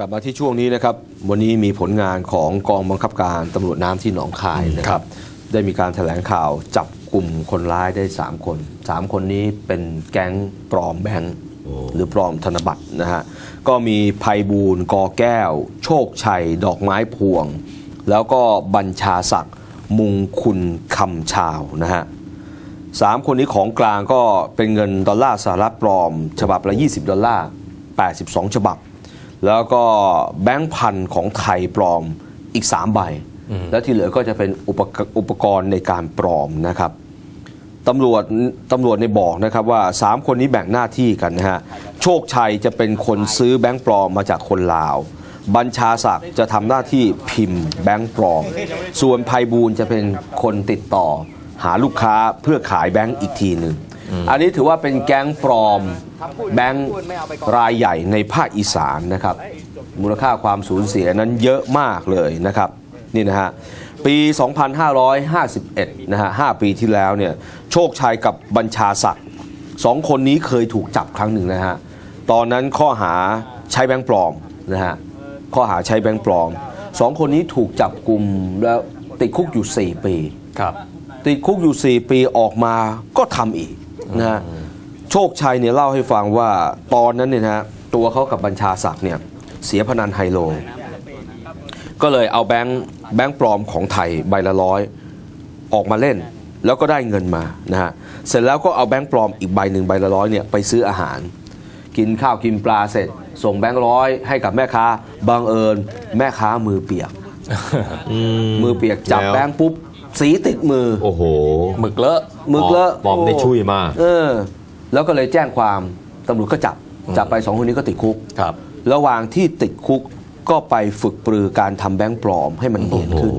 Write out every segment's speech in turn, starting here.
กลับมาที่ช่วงนี้นะครับ วันนี้มีผลงานของกองบังคับการตำรวจน้ำที่หนองคายนะครับ ได้มีการแถลงข่าวจับกลุ่มคนร้ายได้ 3 คน 3 คนนี้เป็นแก๊งปลอมแบงค์หรือปลอมธนบัตรนะฮะ ก็มีภัยบูลย์กอแก้ว โชคชัย ดอกไม้พวง แล้วก็บัญชาศักดิ์มุงคุณคำชาวนะฮะสามคนนี้ของกลางก็เป็นเงินดอลลาร์สหรัฐปลอม ฉบับละ 20 ดอลลาร์ 82 ฉบับ แล้วก็แบงค์พันของไทยปลอมอีก 3 ใบ แล้วที่เหลือก็จะเป็นอุปกอุปกรณ์ในการปลอมนะครับตำรวจตำรวจในบอกนะครับว่า 3 คนนี้แบ่งหน้าที่กันนะฮะโชคชัยจะเป็นคนซื้อแบงค์ปลอมมาจากคนลาว บัญชาศักดิ์จะทำหน้าที่พิมพ์แบงค์ปลอม ส่วนภัยบูลย์จะเป็นคนติดต่อ หาลูกค้าเพื่อขายแบงค์อีกทีหนึ่ง อันนี้ถือว่าเป็นแก๊งปลอมแบงค์รายใหญ่ในภาคอีสานนะครับ มูลค่าความสูญเสียนั้นเยอะมากเลยนะครับนี่นะฮะปี 2551 นะฮะ 5 ปีที่แล้วเนี่ย โชคชัยกับบัญชาศักดิ์สองคนนี้เคยถูกจับครั้งหนึ่งนะฮะ ตอนนั้นข้อหาใช้แบงค์ปลอมนะฮะ ข้อหาใช้แบงค์ปลอม สองคนนี้ถูกจับกลุ่มแล้วติดคุกอยู่ 4 ปี ครับ ติดคุกอยู่ 4 ปีออกมาก็ทำอีก นะฮะโชคชัยเนี่ยเล่าให้ฟังว่าตอนนั้นเนี่ยนะฮะตัวเขากับบัญชาศักดิ์เนี่ยเสียพนันไฮโล ก็เลยเอาแบงค์แบงค์ปลอมของไทยใบละร้อยออกมาเล่นแล้วก็ได้เงินมานะฮะเสร็จแล้วก็เอาแบงค์ปลอมอีกใบหนึ่งใบละร้อยเนี่ยไปซื้ออาหาร กินข้าวกินปลาเสร็จ ส่งแบงค์ร้อยให้กับแม่ค้าบังเอิญแม่ค้ามือเปียกมือเปียกจับแล้วแบงค์ปุ๊บสีติดมือโอ้โหหมึกเลอะ มึกเลอะปลอมได้ช่วยมากเออ แล้วก็เลยแจ้งความตำรวจก็จับจับไปสองคนนี้ก็ติดคุกครับ ระหว่างที่ติดคุกก็ไปฝึกปรือการทำแบงค์ปลอมให้มันเนียนโอ้โหขึ้น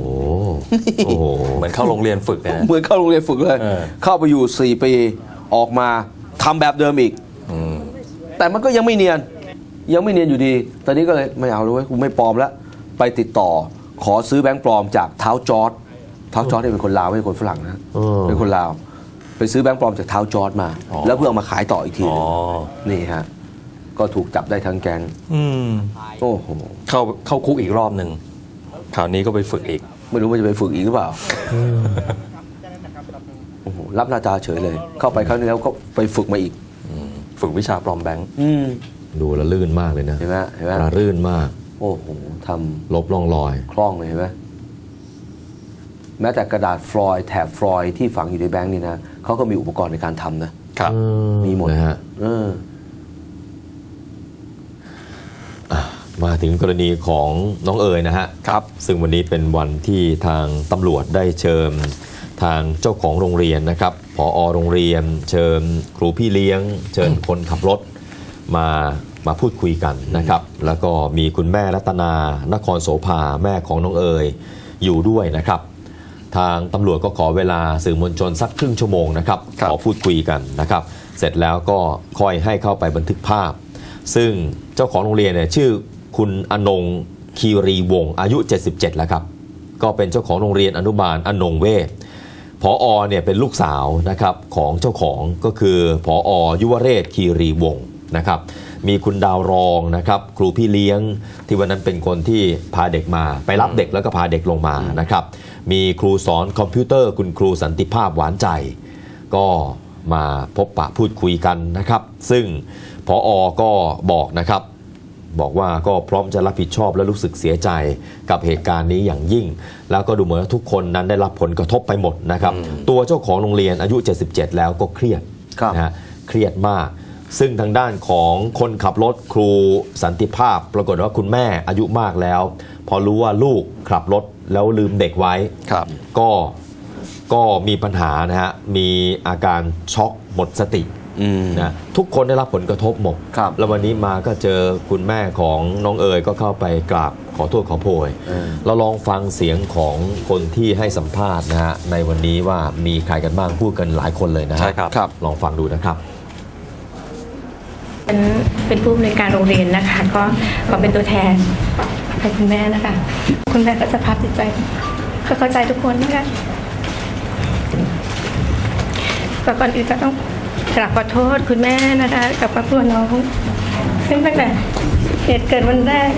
โอ้โหเหมือนเข้าโรงเรียนฝึกเลยนะเหมือนเข้าโรงเรียนฝึกเลยเออเข้าไปอยู่ 4 ปีออกมาทำแบบเดิมอีกอืมแต่มันก็ยังไม่เนียน ยังไม่เนียนอยู่ดี ตอนนี้ก็เลยไม่เอาเลยเว้ยกูไม่ปลอมแล้วไปติดต่อขอซื้อแบงค์ปลอมจากเท้าจอร์ดเท้าจอร์ดเนี่ยเป็นคนลาวไม่ใช่คนฝรั่งนะเออเป็นคนลาว ไปซื้อแบงค์ปลอมจากเท้าจอร์ดมา อ๋อ แล้วเพื่อเอามาขายต่ออีกทีหอ๋นึองนี่ฮะ ก็ถูกจับได้ทั้งแก๊งอืม โอ้โห เข้าเข้าคุกอีกรอบหนึ่งคราวนี้ก็ไปฝึกอีก ไม่รู้ว่าจะไปฝึกอีกหรือเปล่าโอ้โหรับหน้าตาเฉยเลย เข้าไปครั้งนี้แล้วก็ไปฝึกมาอีก ฝึกวิชาปลอมแบงค์ อืมดูและลื่นมากเลยนะเห็นไหมเห็นไหมละลื่นมาก โอ้โหทลบร่องรอยำคล่องเลยเห็นไหม แม้แต่กระดาษฟลอยด์แถบฟลอยด์ที่ฝังอยู่ในแบงค์นี่นะเขาก็มีอุปกรณ์ในการทำนะ ครับมีหมดนะฮะเออมาถึงกรณีของน้องเอ๋ยนะฮะครับ ซึ่งวันนี้เป็นวันที่ทางตำรวจได้เชิญทางเจ้าของโรงเรียนนะครับผอโรงเรียน เชิญครูพี่เลี้ยง เชิญคนขับรถมามาพูดคุยกันนะครับ แล้วก็มีคุณแม่รัตนานครโสภาแม่ของน้องเอ๋ยอยู่ด้วยนะครับ ทางตำรวจก็ขอเวลาสื่อมวลชนสักครึ่งชั่วโมงนะครับครับขอพูดคุยกันนะครับ เสร็จแล้วก็ค่อยให้เข้าไปบันทึกภาพ ซึ่งเจ้าของโรงเรียนเนี่ยชื่อคุณอนงคีรีวงศ์อายุ 77 แล้วครับ ก็เป็นเจ้าของโรงเรียนอนุบาลอนงเวศพออเนี่ยเป็นลูกสาวนะครับของเจ้าของก็คือพออยุวเรศคีรีวงศ์นะครับ มีคุณดาวรองนะครับครูพี่เลี้ยงที่วันนั้นเป็นคนที่พาเด็กมา ไปรับเด็กแล้วก็พาเด็กลงมานะครับมีครูสอนคอมพิวเตอร์คุณครูสันติภาพหวานใจ ก็มาพบปะพูดคุยกันนะครับ ซึ่งพออก็บอกนะครับบอกว่าก็พร้อมจะรับผิดชอบและรู้สึกเสียใจกับเหตุการณ์นี้อย่างยิ่ง แล้วก็ดูเหมือนว่าทุกคนนั้นได้รับผลกระทบไปหมดนะครับ ตัวเจ้าของโรงเรียนอายุ 77 แล้วก็เครียดครับนะฮะเครียดมาก ซึ่งทางด้านของคนขับรถครูสันติภาพ ปรากฏว่าคุณแม่อายุมากแล้ว พอรู้ว่าลูกขับรถแล้วลืมเด็กไว้ครับก็ก็มีปัญหานะฮะ มีอาการช็อกหมดสติอืมนะทุกคนได้รับผลกระทบหมดครับแล้ววันนี้มาก็เจอคุณแม่ของน้องเอ๋ยก็เข้าไปกราบขอโทษขอโพยเออเราลองฟังเสียงของคนที่ให้สัมภาษณ์นะฮะในวันนี้ว่ามีใครกันบ้างพูดกันหลายคนเลยนะฮะใช่ครับครับลองฟังดูนะครับ เป็นเป็นผู้อำนวยการโรงเรียนนะคะ ก็ขอเป็นตัวแทนให้คุณแม่นะคะ คุณแม่ก็สภาพจิตใจก็เข้าใจทุกคนนะคะก็ก่อนอื่นก็ต้องกราบขอโทษคุณแม่นะคะ กับครอบครัวน้องซึ่งตั้งแต่เหตุเกิดวันแรก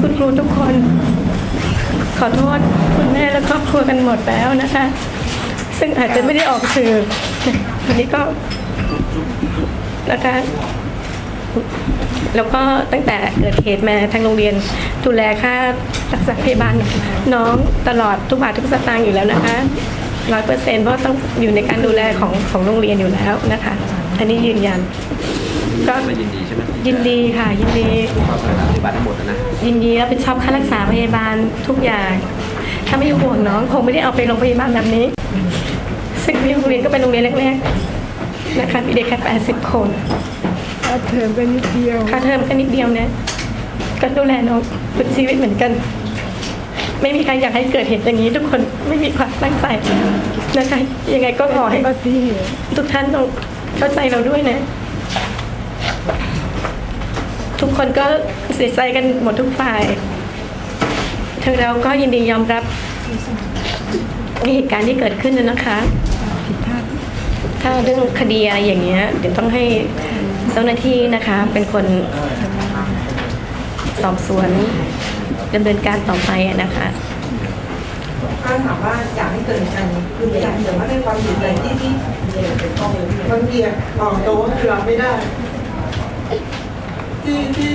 คุณครูทุกคน ขอโทษคุณแม่และครอบครัวกันหมดแล้วนะคะ ซึ่งอาจจะไม่ได้ออกสื่อวันนี้ก็ นะคะแล้วก็ตั้งแต่เกิดเหตุมาทางโรงเรียนดูแลค่ารักษาพยาบาลน้องตลอดทุกบาททุกสตางค์อยู่แล้วนะคะร้อยเปอร์เซ็นต์เพราะต้องอยู่ในการดูแลของของโรงเรียนอยู่แล้วนะคะ อันนี้ยืนยัน ก็ยินดีใช่ไหมยินดีค่ะ ยินดียินดีรับผิดชอบค่ารักษาพยาบาลทุกอย่าง ถ้าไม่ห่วงน้องคงไม่ได้เอาไปโรงพยาบาลแบบนี้ซึ่งที่โรงเรียนก็เป็นโรงเรียนแรกๆ นะคะมีเด็กแค่แปดสิบคนค่าเทอมก็นิดเดียวค่าเทอมแค่นิดเดียวเนี่ยก็ดูแลน้องสุดชีวิตเหมือนกัน ไม่มีใครอยากให้เกิดเหตุอย่างนี้ ทุกคนไม่มีความตั้งใจนะคะยังไงก็ขอให้ก็ที่ทุกท่านต้องเข้าใจเราด้วยนะ ทุกคนก็เสียใจกันหมดทุกฝ่ายทางเราก็ยินดียอมรับเหตุการณ์ที่เกิดขึ้นนะนะคะ ถ้าเรื่องคดีอะไรอย่างเงี้ยเดี๋ยวต้องให้เจ้าหน้าที่นะคะ เป็นคนสอบสวนดำเนินการต่อไปอะนะคะ ถ้าถามว่าอยากให้เกิดการณ์นี้คืออยากเห็นว่าในความเสียใจที่ที่บางทีอะบอกตรงว่าคือรับไม่ได้ ที่ที่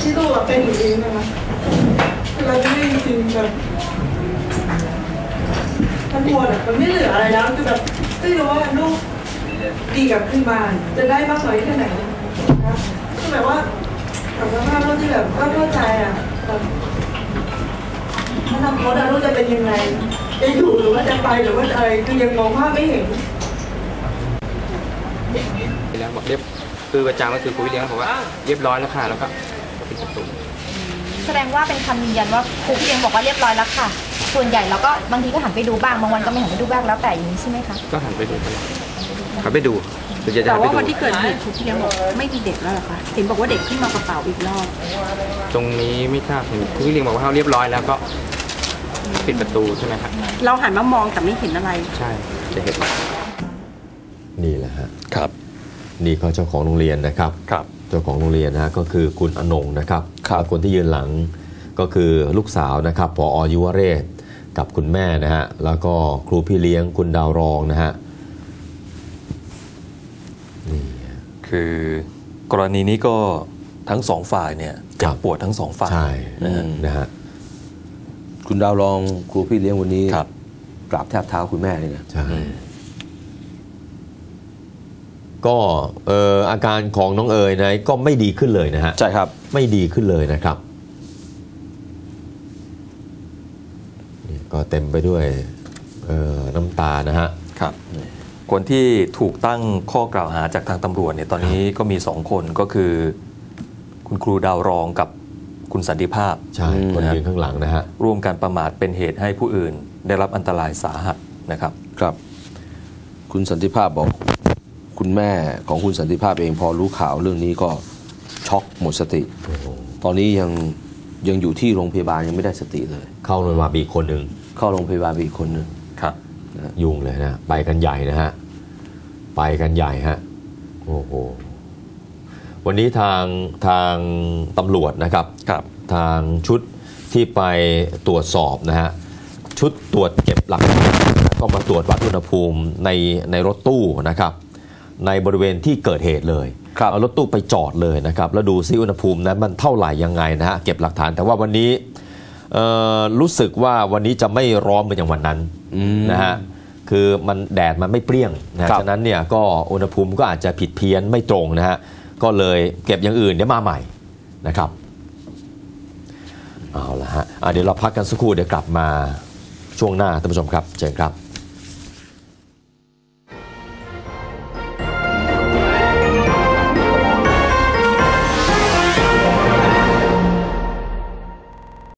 ที่ลูกอะเป็นอย่างนี้นะคะคือเราไม่จริงๆแบบมันปวดอะมันไม่เหลืออะไรแล้วคือแบบ ไม่รู้ว่าลูกดีกลับขึ้นมาจะได้มากน้อยแค่ไหนนะคือแบบว่ากับสภาพลูกที่แบบก็เข้าใจอะแบบอนาคตอะลูกจะเป็นยังไงจะอยู่หรือว่าจะไปหรือว่าจะอะไรคือยังมองภาพไม่เห็นแล้วบอกเรียบคือประจำก็คือครูวิเลี้ยงบอกว่าเรียบร้อยแล้วค่ะแล้วก็ปิดประตูแสดงว่าเป็นคำยืนยันว่าครูพี่เลี้ยงบอกว่าเรียบร้อยแล้วค่ะ ส่วนใหญ่เราก็บางทีก็หันไปดูบ้างบางวันก็ไม่หันไปดูบ้างแล้วแต่อย่างนี้ใช่ไหมคะก็หันไปดูตลอดหันไปดูคือจะแต่หันไปว่าดูวันที่เกิดเหตุครูพี่เลี้ยงบอกไม่มีเด็กแล้วเหรอคะเห็นบอกว่าเด็กขึ้นมากระเป๋าอีกรอบตรงนี้ไม่ทราบเห็นครูวิเลี้ยงบอกว่าเขาเรียบร้อยแล้วก็ปิดประตูใช่ไหมครับเราหันมามองแต่ไม่เห็นอะไร ใช่จะเห็น นี่แหละฮะครับ นี่ก็เจ้าของโรงเรียนนะครับ ครับ เจ้าของโรงเรียนนะฮะก็คือคุณอนงนะครับครับ แล้วคนที่ยืนหลังก็คือลูกสาวนะครับพอยุวเรศ กับคุณแม่นะฮะ แล้วก็ครูพี่เลี้ยงคุณดาวรองนะฮะนี่คือกรณีนี้ก็ทั้งสองฝ่ายเนี่ยเจ็บปวดทั้งสองฝ่ายใช่นะฮะนะฮะคุณดาวรองครูพี่เลี้ยงวันนี้ครับกราบแทบเท้าคุณแม่เลยนะใช่ก็เอ่ออาการของน้องเอ๋ยนะก็ไม่ดีขึ้นเลยนะฮะใช่ครับ ไม่ดีขึ้นเลยนะครับนี่ ก็เต็มไปด้วยเอ่อน้ำตานะฮะครับคนที่ถูกตั้งข้อกล่าวหาจากทางตำรวจเนี่ยตอนนี้ก็มีสองคนก็คือ คุณครูดาวรองกับคุณสันติภาพใช่คนยืนข้างหลังนะฮะร่วมกันประมาทเป็นเหตุให้ผู้อื่น ได้รับอันตรายสาหัสนะครับครับ คุณสันติภาพบอกคุณแม่ของคุณสันติภาพเองพอรู้ข่าวเรื่องนี้ก็ช็อกหมดสติ ตอนนี้ยังยังอยู่ที่โรงพยาบาลยังไม่ได้สติเลย เข้าโรงพยาบาลอีกคนหนึ่ง เข้าโรงพยาบาลไปอีกคนหนึงครับยุ่งเลยนะ ไปกันใหญ่นะฮะ ไปกันใหญ่ฮะ โอ้โห วันนี้ทางทางตำรวจนะครับครับ ทางชุดที่ไปตรวจสอบนะฮะ ชุดตรวจเก็บหลักฐานก็มาตรวจวัดอุณหภูมิในในรถตู้นะครับ ในบริเวณที่เกิดเหตุเลยครับเอารถตู้ไปจอดเลยนะครับ แล้วดูซิอุณหภูมินั้นมันเท่าไหร่ยังไงนะฮะ เก็บหลักฐานแต่ว่าวันนี้เอ่อ รู้สึกว่าวันนี้จะไม่ร้อนเหมือนอย่างวันนั้นอืมนะฮะคือมันแดดมันไม่เปรี้ยงนะครับฉะนั้นเนี่ยก็อุณหภูมิก็อาจจะผิดเพี้ยนไม่ตรงนะฮะก็เลยเก็บอย่างอื่นเดี๋ยวมาใหม่นะครับเอาละฮะอะเดี๋ยวเราพักกันสักครู่เดี๋ยวกลับมาช่วงหน้าท่านผู้ชมครับเชิญครับ